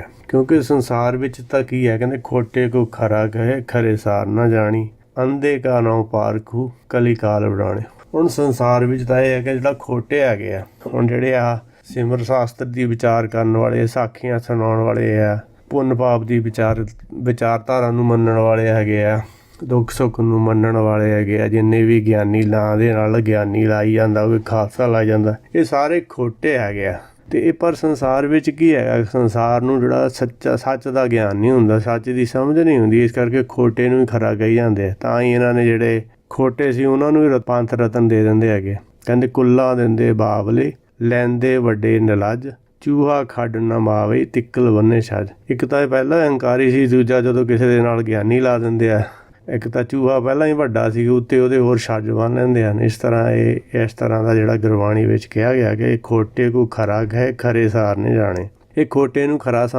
ਗਿਆ ਕਿਉਂਕਿ ਸੰਸਾਰ ਵਿੱਚ ਤਾਂ ਕੀ ਹੈ, ਕਹਿੰਦੇ ਖੋਟੇ ਕੋ ਖਰਾ ਕਹੇ, ਖਰੇ ਸਾਰ ਨਾ ਜਾਣੀ, ਅੰਧੇ ਕਾ ਨਾਮ ਪਾਰਖੂ ਕਲੀ ਕਾਲ ਬੜਾਣੇ ਹੁਣ ਸੰਸਾਰ ਵਿੱਚ ਤਾਂ ਇਹ ਹੈ ਕਿ ਜਿਹੜਾ ਖੋਟੇ ਹੈਗੇ ਆ, ਹੁਣ ਜਿਹੜੇ ਆ ਸਿਮਰ ਸ਼ਾਸਤਰ ਦੀ ਵਿਚਾਰ ਕਰਨ ਵਾਲੇ, ਸਾਖੀਆਂ ਸੁਣਾਉਣ ਵਾਲੇ ਆ, ਪੁੰਨ ਪਾਪ ਦੀ ਵਿਚਾਰ, ਵਿਚਾਰਧਾਰਾ ਨੂੰ ਮੰਨਣ ਵਾਲੇ ਹੈਗੇ ਆ, ਦੁੱਖ ਸੁੱਖ ਨੂੰ ਮੰਨਣ ਵਾਲੇ ਹੈਗੇ ਆ, ਜਿੰਨੇ ਵੀ ਗਿਆਨੀ ਲਾਂ ਦੇ ਨਾਲ ਗਿਆਨੀ ਲਾਈ ਜਾਂਦਾ ਕੋਈ ਖਾਲਸਾ ਲਾਈ ਜਾਂਦਾ, ਇਹ ਸਾਰੇ ਖੋਟੇ ਹੈਗੇ ਆ। ਤੇ ਇਹ ਪਰ ਸੰਸਾਰ ਵਿੱਚ ਕੀ ਹੈਗਾ? ਸੰਸਾਰ ਨੂੰ ਜਿਹੜਾ ਸੱਚਾ, ਸੱਚ ਦਾ ਗਿਆਨ ਨਹੀਂ ਹੁੰਦਾ, ਸੱਚ ਦੀ ਸਮਝ ਨਹੀਂ ਹੁੰਦੀ, ਇਸ ਕਰਕੇ ਖੋਟੇ ਨੂੰ ਹੀ ਖਰਾ ਕਹੀ ਜਾਂਦੇ ਤਾਂ ਹੀ ਇਹਨਾਂ ਨੇ ਜਿਹੜੇ ਖੋਟੇ ਸੀ, ਉਹਨਾਂ ਨੂੰ ਵੀ ਰ- ਪੰਥ ਰਤਨ ਦੇ ਦਿੰਦੇ ਹੈਗੇ। ਕਹਿੰਦੇ ਕੁੱਲਾ ਦਿੰਦੇ ਬਾਵਲੇ, ਲੈਂਦੇ ਵੱਡੇ ਨਲਜ, ਚੂਹਾ ਖੱਡ ਨਾ ਮਾਵੇ, ਤਿੱਕਲ ਬੰਨੇ ਛੱਜ। ਇੱਕ ਤਾਂ ਇਹ ਪਹਿਲਾਂ ਹੰਕਾਰੀ ਸੀ, ਦੂਜਾ ਜਦੋਂ ਕਿਸੇ ਦੇ ਨਾਲ ਗਿਆਨੀ ਲਾ ਦਿੰਦੇ ਆ ਇੱਕ ਤਾਂ ਚੂਹਾ ਪਹਿਲਾਂ ਹੀ ਵੱਡਾ ਸੀ, ਉੱਤੇ ਉਹਦੇ ਹੋਰ ਛੱਜ ਬੰਨ ਲੈਂਦੇ ਹਨ। ਇਸ ਤਰ੍ਹਾਂ ਇਹ, ਇਸ ਤਰ੍ਹਾਂ ਦਾ ਜਿਹੜਾ ਗੁਰਬਾਣੀ ਵਿੱਚ ਕਿਹਾ ਗਿਆ ਕਿ ਖੋਟੇ ਕੋ ਖਰਾ ਹੈ ਖਰੇ ਸਾਰ ਨਹੀਂ ਜਾਣੇ। ਇਹ ਖੋਟੇ ਨੂੰ ਖਰਾ ਸਮ